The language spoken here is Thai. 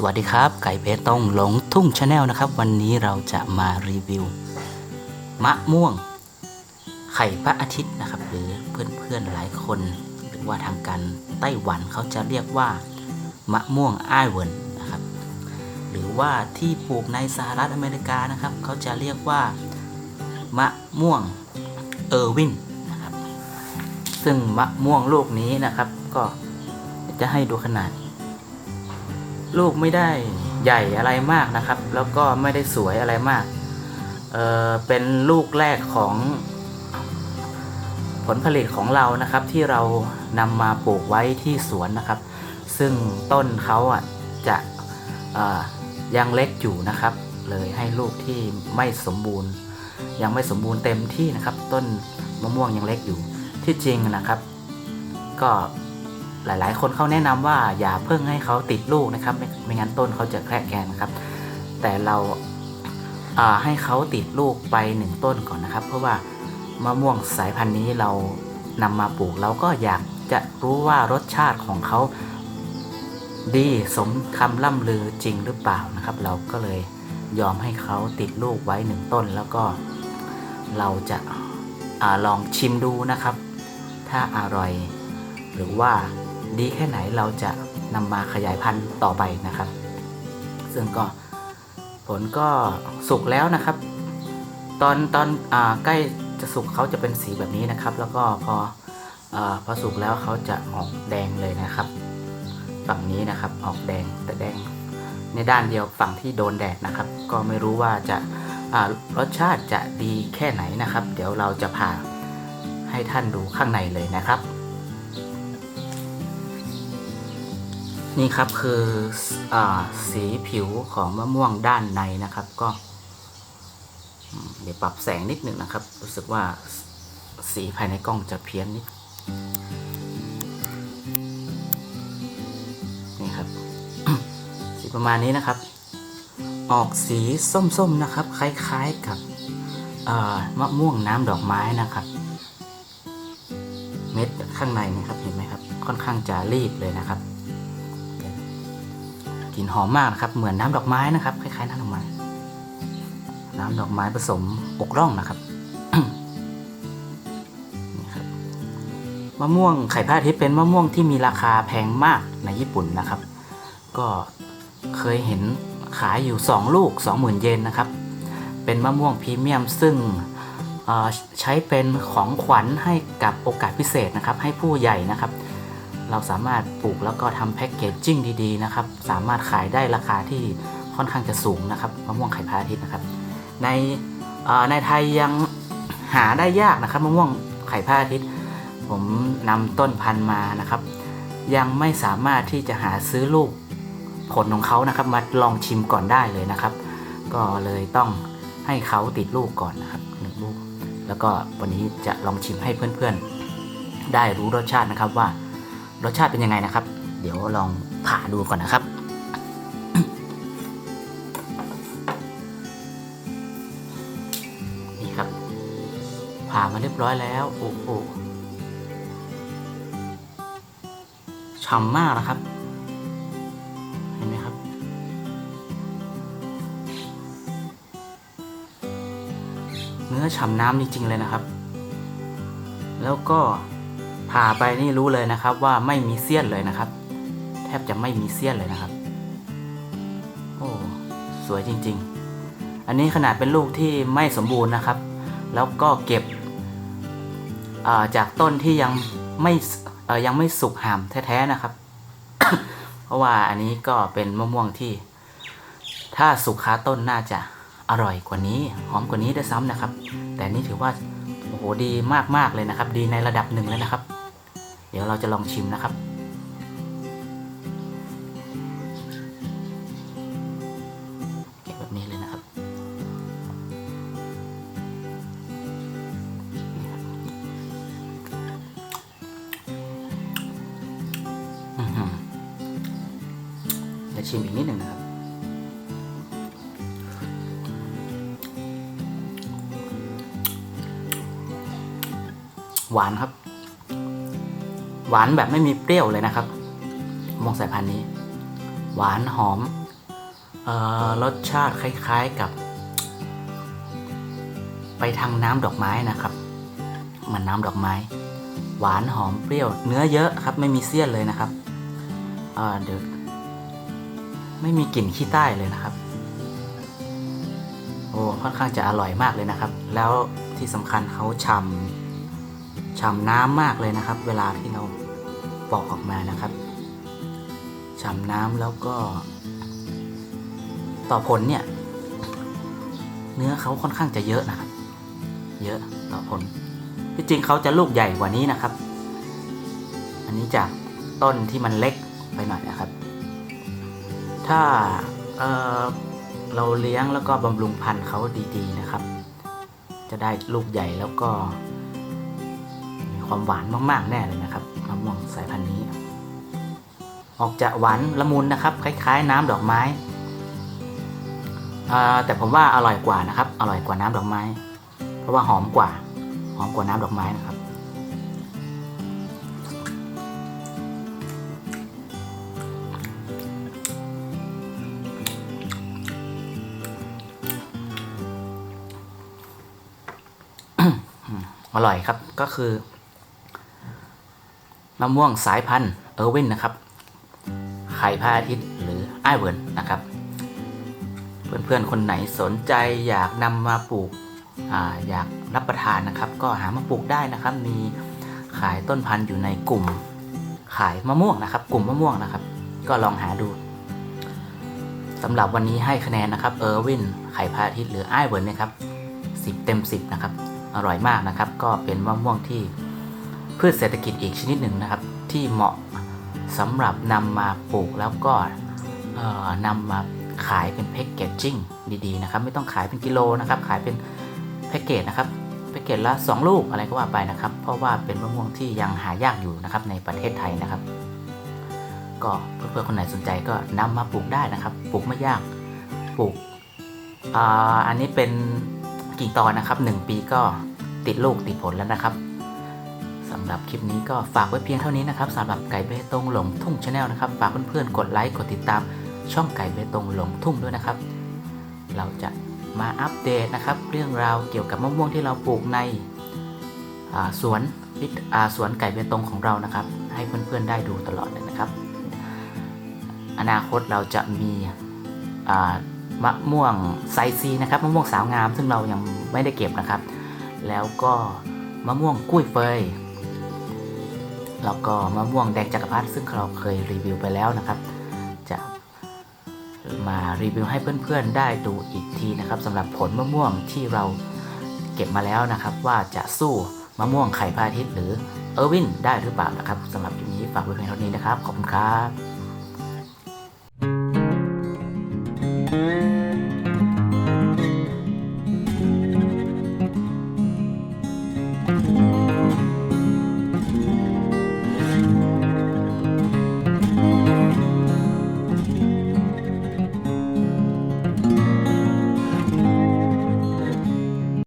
สวัสดีครับ ไก่เพชรต้องหลงทุ่งชาแนลนะครับ วันนี้เราจะมารีวิว มะม่วง ไข่พระอาทิตย์นะครับ หรือเพื่อนๆหลายคน หรือว่าทางการไต้หวันเขาจะเรียกว่า มะม่วงอ้ายเวินนะครับ หรือว่าที่ปลูกในสหรัฐอเมริกานะครับ เขาจะเรียกว่า มะม่วงเออร์วินนะครับ ซึ่งมะม่วงลูกนี้นะครับ ก็จะให้ดูขนาด ลูกไม่ได้ใหญ่อะไรมากนะครับ แล้วก็ไม่ได้สวยอะไรมากเออเป็นลูกแรกของผลผลิตของเรานะครับ ที่เรานำมาปลูกไว้ที่สวนนะครับ ซึ่งต้นเขาอะจะยังเล็กอยู่นะครับ เลยให้ลูกที่ไม่สมบูรณ์ ยังไม่สมบูรณ์เต็มที่นะครับ ต้นมะม่วงยังเล็กอยู่ที่จริงนะครับ ก็ หลาย ๆ คนเขาแนะนำว่าอย่าเพิ่งให้เขาติดลูกนะครับ ไม่ไม่งั้นต้นเขาจะแคระแกงนะครับ แต่เราาให้เขาติดลูกไปหนึ่งต้นก่อนนะครับ เพราะว่ามะม่วงสายพันธุ์นี้เรานำมาปลูกเราก็อยากจะรู้ว่ารสชาติของเขาดีสมคำล่ำลือจริงหรือเปล่านะครับ เราก็เลยยอมให้เขาติดลูกไว้หนึ่งต้น แล้วก็เราจะอาลองชิมดูนะครับ ถ้าอร่อยหรือว่า ดีแค่ไหนเราจะนำมาขยายพันธุ์ต่อไปนะครับ ซึ่งก็ผลก็สุกแล้วนะครับ ตอนตอนอใกล้จะสุกเขาจะเป็นสีแบบนี้นะครับ แล้วก็พออพอสุกแล้วเขาจะออกแดงเลยนะครับ ฝั่งนี้นะครับออกแดงแต่แดงในด้านเดียวฝั่งที่โดนแดดนะครับ ก็ไม่รู้ว่าจะรสชาติจะดีแค่ไหนนะครับ เดี๋ยวเราจะผ่าให้ท่านดูข้างในเลยนะครับ นี่ครับคืออสีผิวของมะม่วงด้านในนะครับ ก็เดี๋ยวปรับแสงนิดหนึ่งนะครับ รู้สึกว่าสีภายในกล้องจะเพี้ยนนิดนี่ครับ สีประมาณนี้นะครับ ออกสีส้มๆนะครับ คล้ายๆกับมะม่วงน้ำดอกไม้นะครับ เม็ดข้างในนะครับเห็นไหมครับ ค่อนข้างจะรีบเลยนะครับ ลิ่นหอมมากนะครับ เหมือนน้ำดอกไม้นะครับ คล้ายๆน้ำดอกไม้ น้ำดอกไม้ผสมอกร่องนะครับนี่ครับมะม่วงไข่พระอาทิตย์เป็นมะม่วงที่มีราคาแพงมากในญี่ปุ่นนะครับ ก็เคยเห็นขายอยู่ 2 ลูก 20,000 เยนนะครับ เป็นมะม่วงพรีเมียมซึ่งใช้เป็นของขวัญให้กับโอกาสพิเศษนะครับ ให้ผู้ใหญ่นะครับ เราสามารถปลูกแล้วก็ทำแพ็กเกจจิ้งดีๆนะครับ สามารถขายได้ราคาที่ค่อนข้างจะสูงนะครับมะม่วงไข่พระอาทิตย์นะครับ ในในไทยยังหาได้ยากนะครับมะม่วงไข่พระอาทิตย์ผมนำต้นพันธุ์มานะครับ ยังไม่สามารถที่จะหาซื้อลูกผลของเขานะครับ มาลองชิมก่อนได้เลยนะครับ ก็เลยต้องให้เขาติดลูกก่อนนะครับหนึ่งลูก แล้วก็วันนี้จะลองชิมให้เพื่อนๆ ได้รู้รสชาตินะครับว่า รสชาติเป็นยังไงนะครับ เดี๋ยวลองผ่าดูก่อนนะครับ นี่ครับ ผ่ามาเรียบร้อยแล้ว โอ้โหฉ่ำมากนะครับ เห็นไหมครับ เนื้อฉ่ำน้ำจริงๆเลยนะครับ แล้วก็ ผ่าไปนี่รู้เลยนะครับว่าไม่มีเสี้ยนเลยนะครับ แทบจะไม่มีเสี้ยนเลยนะครับ โอ้สวยจริง ๆ อันนี้ขนาดเป็นลูกที่ไม่สมบูรณ์นะครับ แล้วก็เก็บาจากต้นที่ยังไม่ยังไม่สุกหามแท้ๆนะครับ เพราะว่าอันนี้ก็เป็นมะม่วงที่ ถ้าสุกคาต้นน่าจะอร่อยกว่านี้ หอมกว่านี้ได้ซ้ำนะครับ แต่นี่ถือว่า โอ้โหดีมากๆเลยนะครับ ดีในระดับหนึ่งเลยนะครับ เดี๋ยวเราจะลองชิมนะครับ เก็บแบบนี้เลยนะครับอื้อหือจะชิมอีกนิดหนึ่งนะครับ หวานครับ หวานแบบไม่มีเปรี้ยวเลยนะครับมงสายพันธุ์นี้ หวานหอมออรสชาติคล้าย ๆกับ ไปทางน้ำดอกไม้นะครับเหมันน้ำดอกไม้ หวานหอมเปรี้ยว เนื้อเยอะครับ ไม่มีเสี้ยนเลยนะครับอ่าเดี๋ยวไม่มีกลิ่นขี้ใต้เลยนะครับ โอ้ค่อนข้างจะอร่อยมากเลยนะครับ แล้วที่สำคัญเขาฉ่ำ ฉ่ำน้ำมากเลยนะครับ เวลาที่เราปอกออกมานะครับฉ่ำน้ำแล้วก็ ต่อผลเนี่ย เนื้อเขาค่อนข้างจะเยอะนะครับ เยอะต่อผลที่จริงเขาจะลูกใหญ่กว่านี้นะครับ อันนี้จากต้นที่มันเล็กไปหน่อยนะครับ ถ้าเเราเลี้ยงแล้วก็บำรุงพันธุ์เขาดีๆนะครับ จะได้ลูกใหญ่แล้วก็ ความหวานมากๆแน่เลยนะครับมะม่วงสายพันธุ์นี้ ออกจะหวานละมุนนะครับ คล้ายๆ น้ำดอกไม้แต่ผมว่าอร่อยกว่านะครับ อร่อยกว่าน้ำดอกไม้ เพราะว่าหอมกว่า หอมกว่าน้ำดอกไม้นะครับ อร่อยครับก็คือ มะม่วงสายพันธุ์เออร์วินนะครับ ไข่พระอาทิตย์หรือไอเวิร์นนะครับ เพื่อนๆคนไหนสนใจอยากนำมาปลูกออยากรับประทานนะครับ ก็หามาปลูกได้นะครับ มีขายต้นพันธุ์อยู่ในกลุ่ม ขายมะม่วงนะครับ กลุ่มมะม่วงนะครับ ก็ลองหาดูสำหรับวันนี้ให้คะแนนนะครับเออร์วินไข่พระอาทิตย์หรือไอเวิร์นนะครับ 10 เต็ม 10 นะครับ อร่อยมากนะครับ ก็เป็นมะม่วงที่ พืชเศรษฐกิจอีกชนิดหนึ่งนะครับ ที่เหมาะสำหรับนำมาปลูกแล้วก็นำมาขายเป็นแพ็กเกจจิ้งดีๆนะครับ ไม่ต้องขายเป็นกิโลนะครับ ขายเป็นแพ็กเกจนะครับแพ็กเกจละ 2 ลูกอะไรก็ว่าไปนะครับ เพราะว่าเป็นมะม่วงที่ยังหายากอยู่นะครับในประเทศไทยนะครับ ก็เพื่อนๆคนไหนสนใจก็นำมาปลูกได้นะครับ ปลูกไม่ยากปลูกออันนี้เป็นกิ่งตอนนะครับ 1 ปีก็ติดลูกติดผลแล้วนะครับ หรับคลิปนี้ก็ฝากไว้เพียงเท่านี้นะครับสำหรับไก่เบตงหลงทุ่งชาแนลนะครับฝากเพื่อนๆกดไลค์กดติดตามช่องไก่เบตงหลงทุ่งด้วยนะครับ เราจะมาอัปเดตนะครับ เรื่องราวเกี่ยวกับมะม่วงที่เราปลูกในสวนสวนไก่เบตงของเรานะครับ ให้เพื่อนๆได้ดูตลอดเลยนะครับ อนาคตเราจะมีมะม่วงไซซีนะครับมะม่วงสาวงาม ซึ่งเรายังไม่ได้เก็บนะครับ แล้วก็มะม่วงกุ้ยเฟย แล้วก็มะม่วงแดงจักรพรรดิซึ่งเราเคยรีวิวไปแล้วนะครับ จะมารีวิวให้เพื่อนๆได้ดูอีกทีนะครับสำหรับผลมะม่วงที่เราเก็บมาแล้วนะครับ ว่าจะสู้มะม่วงไข่พระอาทิตย์หรือเออร์วินได้หรือเปล่านะครับสำหรับคลิปนี้ฝากไว้เพียงเท่านี้นะครับ ขอบคุณครับ